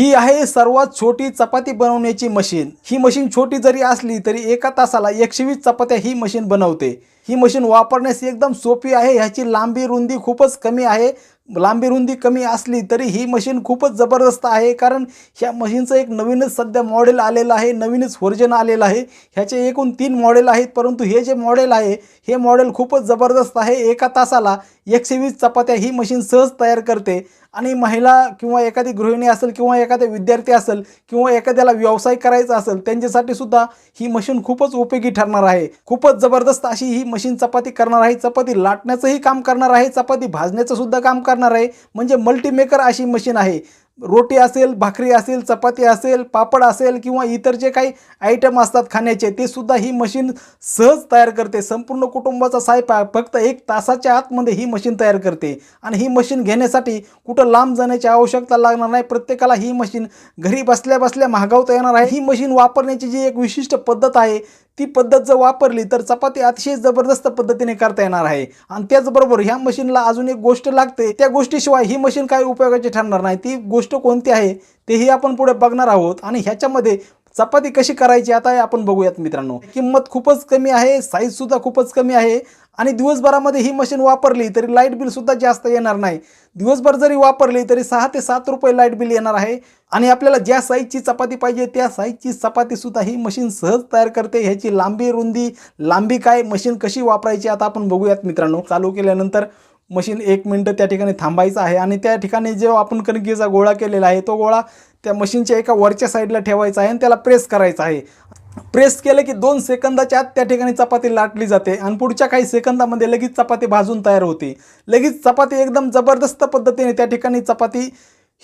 ही आहे सर्वात छोटी चपाती बनवण्याची मशीन. ही मशीन छोटी जरी असली तरी एका तासाला एकशे वीस चपात्या ही मशीन बनवते. ही मशीन वापरण्यास एकदम सोपी आहे. ह्याची लांबी रुंदी खूपच कमी आहे. लांबी रुंदी कमी असली तरी ही मशीन खूपच जबरदस्त आहे. कारण ह्या मशीनचं एक नवीनच सध्या मॉडेल आलेलं आहे. नवीनच व्हर्जन आलेलं आहे. ह्याचे एकूण तीन मॉडेल आहेत. परंतु हे जे मॉडेल आहे हे मॉडेल खूपच जबरदस्त आहे. एका तासाला एकशे वीस चपात्या ही मशीन सहज तयार करते. आणि महिला किंवा एखादी गृहिणी असेल किंवा एखादा विद्यार्थी असेल किंवा एखाद्याला व्यवसाय करायचा असेल त्यांच्यासाठी सुद्धा ही मशीन खूपच उपयोगी ठरणार आहे. खूपच जबरदस्त अशी ही मशीन चपाती करणार आहे. चपाती लाटण्याचंही काम करणार आहे. चपाती भाजण्याचं सुद्धा काम करणार आहे. म्हणजे मल्टीमेकर अशी मशीन आहे. रोटी असेल भाकरी असेल चपाती असेल पापड असेल किंवा इतर जे काही आयटम असतात खाण्याचे ते सुद्धा ही मशीन सहज तयार करते. संपूर्ण कुटुंबाचा स्वयंपाक फक्त एक तासाच्या आतमध्ये ही मशीन तयार करते. आणि ही मशीन घेण्यासाठी कुठं लांब जाण्याची आवश्यकता लागणार नाही. प्रत्येकाला ही मशीन घरी बसल्या बसल्या महागावता येणार आहे. ही मशीन वापरण्याची जी एक विशिष्ट पद्धत आहे ती पद्धत जर वापरली तर चपाती अतिशय जबरदस्त पद्धतीने करता येणार आहे. आणि त्याचबरोबर ह्या मशीनला अजून एक गोष्ट लागते. त्या गोष्टीशिवाय ही मशीन काही उपयोगाची ठरणार नाही. ती गोष्ट कोणती आहे तेही आपण पुढे बघणार आहोत. आणि ह्याच्यामध्ये चपाती कशी करायची आता आपण बघूयात मित्रांनो. किंमत खूपच कमी आहे साईज सुद्धा खूपच कमी आहे आणि दिवसभरामध्ये ही मशीन वापरली तरी लाइट बिल सुद्धा जास्त येणार नाही. दिवसभर जरी वापरली तरी सहा ते सात रुपये लाइट बिल येणार आहे आणि आपल्याला ज्या साईजची चपाती पाहिजे त्या साईजची चपाती सुद्धा ही मशीन सहज तयार करते. ह्याची लांबी रुंदी लांबी काय मशीन कशी वापरायची आता आपण बघूयात मित्रांनो. चालू केल्यानंतर मशीन एक मिनटं त्या ठिकाणी थांबायचं आहे आणि त्या ठिकाणी जो आपण कणकीचा गोळा केलेला आहे तो गोळा त्या मशीनच्या एका वरच्या साईडला ठेवायचा आहे आणि त्याला प्रेस करायचा आहे. प्रेस केलं की दोन सेकंदाच्या आत त्या ठिकाणी चपाती लाटली जाते आणि पुढच्या काही सेकंदामध्ये लगेच चपाती भाजून तयार होते. लगेच चपाती एकदम जबरदस्त पद्धतीने त्या ठिकाणी चपाती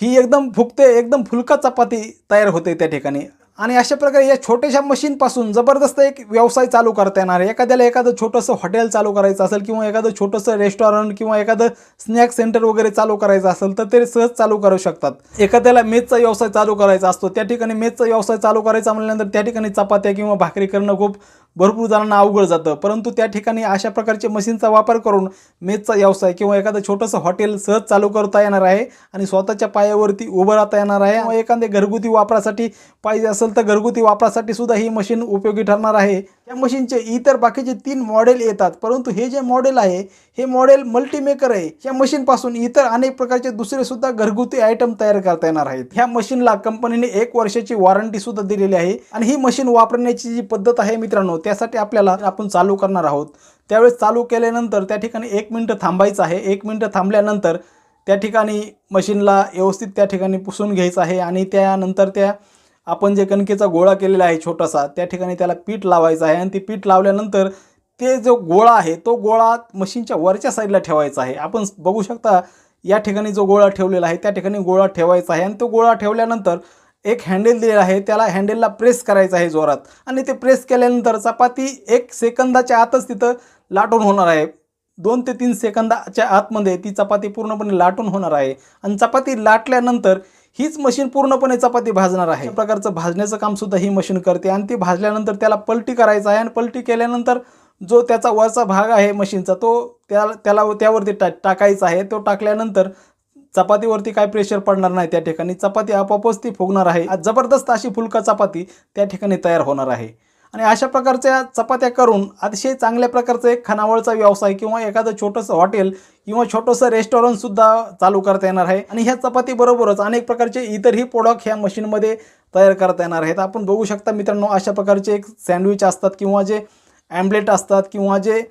ही एकदम फुकते एकदम फुलका चपाती तयार होते त्या ठिकाणी. आणि अशा प्रकारे या छोट्याशा मशीनपासून जबरदस्त एक व्यवसाय चालू करता येणार आहे. एखाद्याला एखादं छोटंसं हॉटेल चालू करायचं असेल किंवा एखादं छोटंसं रेस्टॉरंट किंवा एखादं स्नॅक सेंटर वगैरे चालू करायचं असेल तर ते सहज चालू करू शकतात. एखाद्याला मेजचा व्यवसाय चालू करायचा असतो. त्या ठिकाणी मेजचा व्यवसाय चालू करायचा म्हणल्यानंतर त्या ठिकाणी चपात्या किंवा भाकरी करणं खूप भरपूर जणांना अवघड जातं. परंतु त्या ठिकाणी अशा प्रकारचे मशीनचा वापर करून मेजचा व्यवसाय किंवा एखादं छोटंसं हॉटेल सहज चालू करता येणार आहे आणि स्वतःच्या पायावरती उभं राहता येणार आहे. एखादे एखाद्या घरगुती वापरासाठी पाहिजे असेल तर घरगुती वापरासाठी सुद्धा ही मशीन उपयोगी ठरणार आहे. या मशीनचे इतर बाकीचे तीन मॉडेल येतात. परंतु हे जे मॉडेल आहे हे मॉडेल मल्टीमेकर आहे. या मशीनपासून इतर अनेक प्रकारचे दुसरे सुद्धा घरगुती आयटम तयार करता येणार आहेत. ह्या मशीनला कंपनीने एक वर्षाची वॉरंटी सुद्धा दिलेली आहे. आणि ही मशीन वापरण्याची जी पद्धत आहे मित्रांनो त्यासाठी आपल्याला आपण चालू करणार आहोत. त्यावेळेस चालू केल्यानंतर त्या ठिकाणी एक मिनटं थांबायचं आहे. एक मिनटं थांबल्यानंतर त्या ठिकाणी मशीनला व्यवस्थित त्या ठिकाणी पुसून घ्यायचं आहे. आणि त्यानंतर त्या आपण जे कणकेचा गोळा केलेला आहे छोटासा त्या ठिकाणी त्याला पीठ लावायचं आहे आणि ते पीठ लावल्यानंतर ते जो गोळा आहे तो गोळा मशीनच्या वरच्या साईडला ठेवायचा आहे. आपण बघू शकता या ठिकाणी जो गोळा ठेवलेला आहे त्या ठिकाणी गोळा ठेवायचा आहे आणि तो गोळा ठेवल्यानंतर एक हँडेल दिलेला आहे त्याला हँडेलला प्रेस करायचा आहे जोरात आणि ते प्रेस केल्यानंतर चपाती एक सेकंदाच्या आतच तिथं लाटून होणार आहे. दोन ते तीन सेकंदाच्या आतमध्ये ती चपाती पूर्णपणे लाटून होणार आहे आणि चपाती लाटल्यानंतर हीच मशीन पूर्णपणे चपाती भाजणार आहे. प्रकारचं भाजण्याचं काम सुद्धा ही मशीन करते. आणि ती भाजल्यानंतर त्याला पलटी करायचं आहे आणि पलटी केल्यानंतर जो त्याचा वरचा भाग आहे मशीनचा तो त्याला त्याला त्यावरती टा टाकायचा आहे. तो टाकल्यानंतर चपातीवरती काय प्रेशर पडणार नाही त्या ठिकाणी. चपाती आपोआपच ती फुगणार आहे. जबरदस्त अशी फुलका चपाती त्या ठिकाणी तयार होणार आहे. आणि अशा प्रकारच्या चपात्या करून अतिशय चांगल्या प्रकारचं एक खानावळचा व्यवसाय किंवा एखादं छोटंसं हॉटेल किंवा छोटंसं रेस्टॉरंटसुद्धा चालू करता येणार आहे. आणि ह्या चपातीबरोबरच अनेक प्रकारचे इतरही प्रोडक्ट ह्या मशीनमध्ये तयार करता येणार आहेत. आपण बघू शकता मित्रांनो अशा प्रकारचे एक सँडविच असतात किंवा जे ॲम्लेट असतात किंवा जे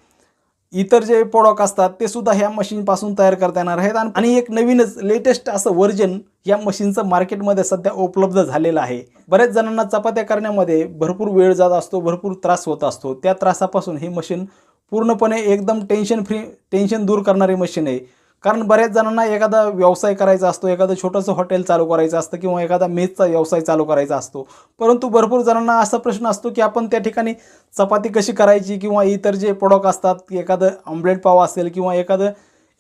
इतर जे प्रोडक्ट असतात ते सुद्धा ह्या मशीनपासून तयार करता येणार आहेत. आणि- एक नवीनच लेटेस्ट असं व्हर्जन या मशीनचं मार्केटमध्ये सध्या उपलब्ध झालेलं आहे. बऱ्याच जणांना चपात्या करण्यामध्ये भरपूर वेळ जात असतो भरपूर त्रास होत असतो. त्या त्रासापासून ही मशीन पूर्णपणे एकदम टेन्शन फ्री टेन्शन दूर करणारी मशीन आहे. कारण बऱ्याच जणांना एखादा व्यवसाय करायचा असतो एखादं छोटंसं हॉटेल चालू करायचं असतं किंवा एखादा मेजचा व्यवसाय चालू करायचा असतो. परंतु भरपूर जणांना असा प्रश्न असतो की आपण त्या ठिकाणी चपाती कशी करायची किंवा इतर जे प्रोडक्ट असतात एखादं ऑमलेट पाव असेल किंवा एखादं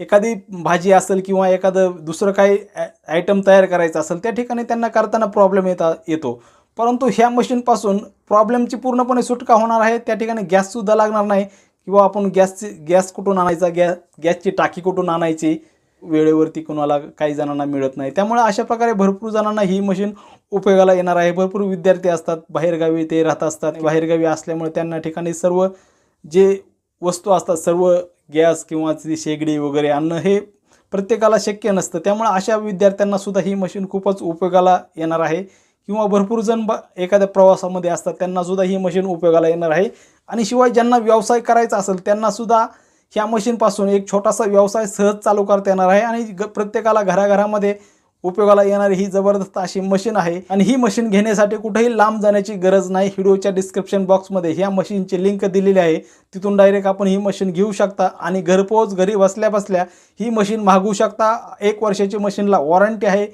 एखादी भाजी असेल किंवा एखादं दुसरं काही आयटम तयार करायचं असेल त्या ठिकाणी त्यांना करताना प्रॉब्लेम येता येतो. परंतु ह्या मशीनपासून प्रॉब्लेमची पूर्णपणे सुटका होणार आहे त्या ठिकाणी गॅससुद्धा लागणार नाही. किंवा आपण गॅसची गॅस कुठून आणायचा गॅस गॅसची टाकी कुठून आणायची वेळेवरती कोणाला काही जणांना मिळत नाही. त्यामुळे अशा प्रकारे भरपूर जणांना ही मशीन उपयोगाला येणार आहे. भरपूर विद्यार्थी असतात बाहेरगावी ते राहत असतात. बाहेरगावी असल्यामुळे त्यांना ठिकाणी सर्व जे वस्तू असतात सर्व गॅस किंवा ती शेगडी वगैरे आणणं हे प्रत्येकाला शक्य नसतं. त्यामुळे अशा विद्यार्थ्यांना सुद्धा ही मशीन खूपच उपयोगाला येणार आहे. किंवा भरपूर जण ब एखाद्या प्रवासामध्ये असतात त्यांनासुद्धा ही मशीन उपयोगाला येणार आहे. आणि शिवाय ज्यांना व्यवसाय करायचा असेल त्यांनासुद्धा ह्या मशीनपासून एक छोटासा व्यवसाय सहज चालू करता येणार आहे. आणि ग प्रत्येकाला घराघरामध्ये उपयोगाला येणारी ही जबरदस्त अशी मशीन आहे. आणि ही मशीन घेण्यासाठी कुठेही लांब जाण्याची गरज नाही. व्हिडिओच्या डिस्क्रिप्शन बॉक्समध्ये ह्या मशीनची लिंक दिलेली आहे. तिथून डायरेक्ट आपण ही मशीन घेऊ शकता. आणि घरपोच घरी बसल्या बसल्या ही मशीन मागवू शकता. एक वर्षाची मशीनला वॉरंटी आहे.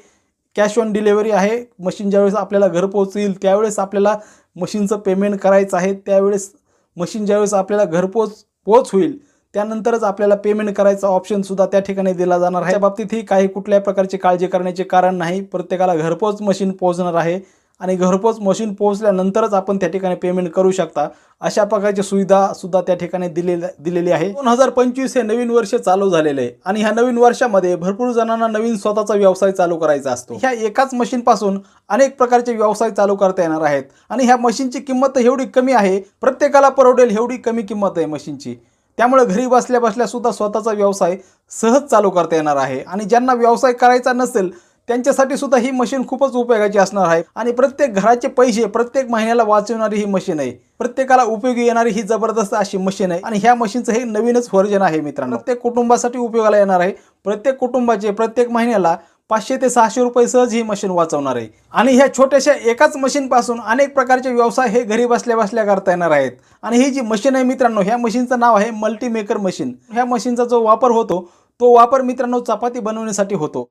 कॅश ऑन डिलेवरी आहे. मशीन ज्यावेळेस आपल्याला घरपोच येईल त्यावेळेस आपल्याला मशीनचं पेमेंट करायचं आहे. त्यावेळेस मशीन ज्यावेळेस आपल्याला घरपोच पोच होईल त्यानंतरच आपल्याला पेमेंट करायचा ऑप्शन सुद्धा त्या ठिकाणी दिला जाणार आहे. त्या काही कुठल्याही प्रकारची काळजी करण्याचे कारण नाही. प्रत्येकाला घरपोच मशीन पोहोचणार आहे. आणि घरपोच मशीन पोहोचल्यानंतरच आपण त्या ठिकाणी पेमेंट करू शकता. अशा प्रकारची सुविधा सुद्धा त्या ठिकाणी दिलेल्या दिलेली आहे. दोन हजार पंचवीस हे नवीन वर्ष चालू झालेले आहे. आणि ह्या नवीन वर्षामध्ये भरपूर जणांना नवीन स्वतःचा व्यवसाय चालू करायचा असतो. ह्या एकाच मशीनपासून अनेक प्रकारचे व्यवसाय चालू करता येणार आहेत. आणि ह्या मशीनची किंमत एवढी कमी आहे प्रत्येकाला परवडेल एवढी कमी किंमत आहे मशीनची त्यामुळे घरी बसल्या बसल्या सुद्धा स्वतःचा व्यवसाय सहज चालू करता येणार आहे. आणि ज्यांना व्यवसाय करायचा नसेल त्यांच्यासाठी सुद्धा ही मशीन खूपच उपयोगाची असणार आहे. आणि प्रत्येक घराचे पैसे प्रत्येक महिन्याला वाचवणारी ही मशीन आहे. प्रत्येकाला उपयोगी येणारी ही जबरदस्त अशी मशीन आहे. आणि ह्या मशीनचं हे नवीनच व्हर्जन आहे मित्रांनो. प्रत्येक कुटुंबासाठी उपयोगाला येणार आहे. प्रत्येक कुटुंबाचे प्रत्येक महिन्याला पाचशे ते सहाशे रुपये सहज ही मशीन वाचवणार आहे. आणि ह्या छोट्याशा एकाच मशीनपासून अनेक प्रकारचे व्यवसाय हे घरी बसल्या बसल्या करता येणार आहेत. आणि ही जी मशीन आहे मित्रांनो ह्या मशीनचं नाव आहे मल्टीमेकर मशीन. ह्या मशीनचा जो वापर होतो तो वापर मित्रांनो चपाती बनवण्यासाठी होतो.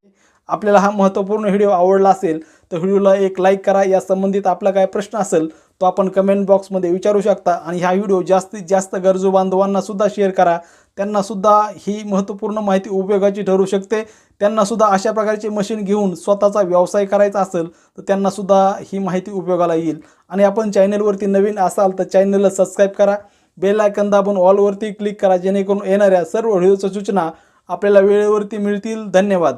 आपल्याला हा महत्त्वपूर्ण व्हिडिओ आवडला असेल तर व्हिडिओला एक लाईक करा. या संबंधित आपला काय प्रश्न असेल तो आपण कमेंट बॉक्समध्ये विचारू शकता आणि हा व्हिडिओ जास्तीत जास्त गरजू बांधवांनासुद्धा शेअर करा. त्यांनासुद्धा ही महत्त्वपूर्ण माहिती उपयोगाची ठरू शकते. त्यांनासुद्धा अशा प्रकारची मशीन घेऊन स्वतःचा व्यवसाय करायचा असेल तर त्यांनासुद्धा ही माहिती उपयोगाला येईल. आणि आपण चॅनलवरती नवीन असाल तर चॅनलला सबस्क्राईब करा. बेल आयकन दाबून ऑलवरती क्लिक करा जेणेकरून येणाऱ्या सर्व व्हिडिओच्या सूचना आपल्याला वेळेवरती मिळतील. धन्यवाद.